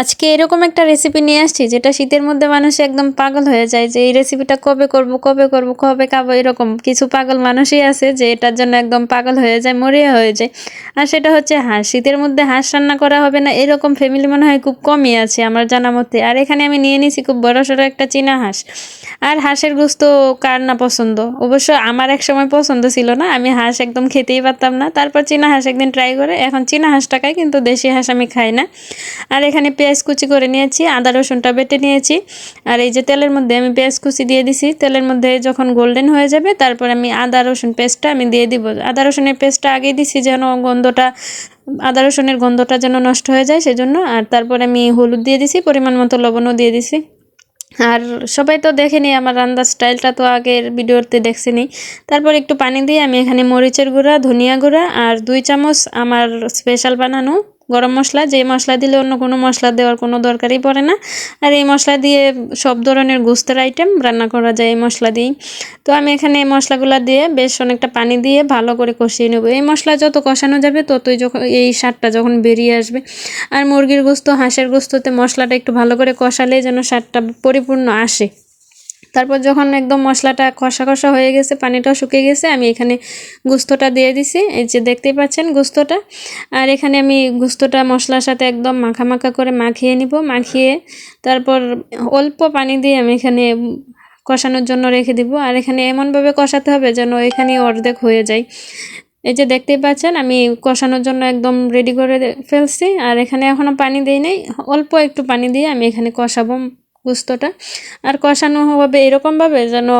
আজকে এরকম একটা রেসিপি নিয়ে আসছি, যেটা শীতের মধ্যে মানুষ একদম পাগল হয়ে যায় যে এই রেসিপিটা কবে করব কবে করব, কবে খাব, এরকম কিছু পাগল মানুষই আছে যে এটার জন্য একদম পাগল হয়ে যায়, মরিয়া হয়ে যায়। আর সেটা হচ্ছে হাঁস, শীতের মধ্যে হাঁস রান্না করা হবে না, এরকম ফ্যামিলি মনে হয় খুব কমই আছে আমার জানা মতে। আর এখানে আমি নিয়ে নিয়েছি খুব বড় সড়ো একটা চীনা হাঁস। আর হাঁসের গুস্ত কার না পছন্দ? অবশ্য আমার এক সময় পছন্দ ছিল না, আমি হাঁস একদম খেতেই পারতাম না। তারপর চীনা হাঁস একদিন ট্রাই করে, এখন চীনা হাঁসটা খাই, কিন্তু দেশি হাঁস আমি খাই না। আর এখানে পেঁয়াজ কুচি করে নিয়েছি, আদা রসুনটা বেটে নিয়েছি। আর এই যে তেলের মধ্যে আমি পেঁয়াজ কুচি দিয়ে দিছি, তেলের মধ্যে যখন গোল্ডেন হয়ে যাবে, তারপর আমি আদা রসুন পেস্টটা আমি দিয়ে দিব। আদা রসুনের পেস্টটা আগেই দিছি যেন গন্ধটা, আদা রসুনের গন্ধটা যেন নষ্ট হয়ে যায় সেজন্য। আর তারপর আমি হলুদ দিয়ে দিছি, পরিমাণ মতো লবণও দিয়ে দিছি। আর সবাই তো দেখেনি আমার রান্নার স্টাইলটা, তো আগের ভিডিওতে দেখছেনি। তারপর একটু পানি দিয়ে আমি এখানে মরিচের গুঁড়া, ধনিয়া গুঁড়া আর দুই চামচ আমার স্পেশাল বানানো গরম মশলা যে মশলা দিলে অন্য কোনো মশলা দেওয়ার কোনো দরকারই পড়ে না। আর এই মশলা দিয়ে সব ধরনের গুস্তের আইটেম রান্না করা যায়, এই মশলা দিয়েই। তো আমি এখানে এই মশলাগুলো দিয়ে বেশ অনেকটা পানি দিয়ে ভালো করে কষিয়ে নেব। এই মশলা যত কষানো যাবে, ততই যখন এই স্বাদটা যখন বেরিয়ে আসবে। আর মুরগির গোস্ত, হাঁসের গোস্ততে মশলাটা একটু ভালো করে কষালে যেন স্বাদটা পরিপূর্ণ আসে। তারপর যখন একদম মশলাটা কষা কষা হয়ে গেছে, পানিটাও শুকিয়ে গেছে, আমি এখানে গুস্তটা দিয়ে দিছি। এই যে দেখতেই পাচ্ছেন গুস্তটা। আর এখানে আমি গুস্তটা মশলার সাথে একদম মাখা মাখা করে মাখিয়ে নিব। মাখিয়ে তারপর অল্প পানি দিয়ে আমি এখানে কষানোর জন্য রেখে দিব। আর এখানে এমনভাবে কষাতে হবে যেন এখানে অর্ধেক হয়ে যায়। এই যে দেখতেই পাচ্ছেন, আমি কষানোর জন্য একদম রেডি করে ফেলছি। আর এখানে এখনও পানি দিই নেই। অল্প একটু পানি দিয়ে আমি এখানে কষাবো। গুস্তটা আর কষানো হবে এরকমভাবে যেন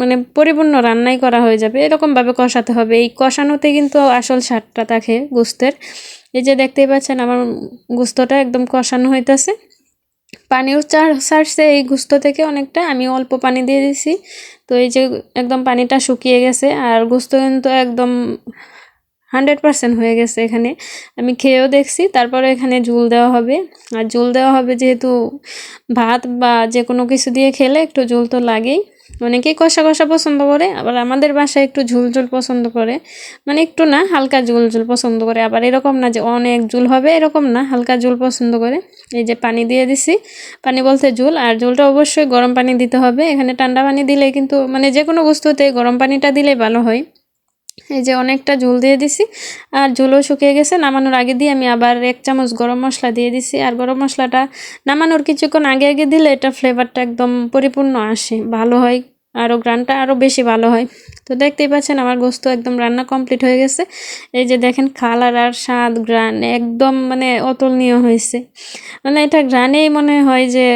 মানে পরিপূর্ণ রান্নাই করা হয়ে যাবে। এরকমভাবে কষাতে হবে। এই কষানোতে কিন্তু আসল স্বাদটা থাকে গুস্তের এই যে দেখতেই পাচ্ছেন আমার গুস্তটা একদম কষানো হইতেছে। পানিও চার ছাড়ছে এই গুস্ত থেকে অনেকটা। আমি অল্প পানি দিয়ে দিছি। তো এই যে একদম পানিটা শুকিয়ে গেছে। আর গুস্ত কিন্তু একদম হান্ড্রেড পার্সেন্ট হয়ে গেছে এখানে। আমি খেয়েও দেখছি, তারপরে এখানে ঝুল দেওয়া হবে। আর ঝুল দেওয়া হবে যেহেতু ভাত বা যে কোনো কিছু দিয়ে খেলে একটু ঝুল তো লাগেই। অনেকেই কষা কষা পছন্দ করে, আবার আমাদের বাসায় একটু ঝুল ঝুল পছন্দ করে। মানে একটু না, হালকা ঝুল ঝুল পছন্দ করে। আবার এরকম না যে অনেক ঝুল হবে, এরকম না, হালকা ঝুল পছন্দ করে। এই যে পানি দিয়ে দিছি। পানি বলতে ঝুল, আর ঝুলটা অবশ্যই গরম পানি দিতে হবে। এখানে ঠান্ডা পানি দিলে কিন্তু মানে যে কোনো বস্তুতে গরম পানিটা দিলে ভালো হয়। এই যে অনেকটা ঝুল দিয়ে দিছি, আর ঝুলও শুকিয়ে গেছে। নামানোর আগে দিয়ে আমি আবার এক চামচ গরম মশলা দিয়ে দিছি। আর গরম মশলাটা নামানোর কিছুক্ষণ আগে আগে দিলে এটা ফ্লেভারটা একদম পরিপূর্ণ আসে, ভালো হয় আরও গ্রানটা আরও বেশি ভালো হয়। তো দেখতেই পাচ্ছেন আমার গোস্ত একদম রান্না কমপ্লিট হয়ে গেছে। এই যে দেখেন কালার আর স্বাদ গ্রান একদম মানে অতুলনীয় হয়েছে। মানে এটা গ্রানেই মনে হয় যে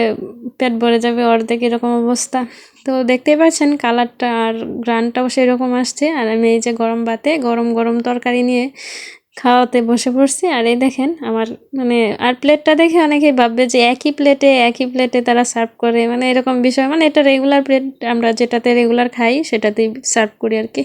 পেট ভরে যাবে অর্ধেক এরকম অবস্থা। তো দেখতেই পাচ্ছেন কালারটা আর গ্রানটাও সেরকম আসছে। আর আমি এই যে গরম ভাতে গরম গরম তরকারি নিয়ে খাওয়াতে বসে পড়ছি। আর এই দেখেন আমার মানে আর প্লেটটা দেখে অনেকেই ভাববে যে একই প্লেটে একই প্লেটে তারা সার্ভ করে। মানে এরকম বিষয়। মানে এটা রেগুলার প্লেট আমরা যেটাতে রেগুলার খাই, সেটাতেই সার্ভ করি আর কি।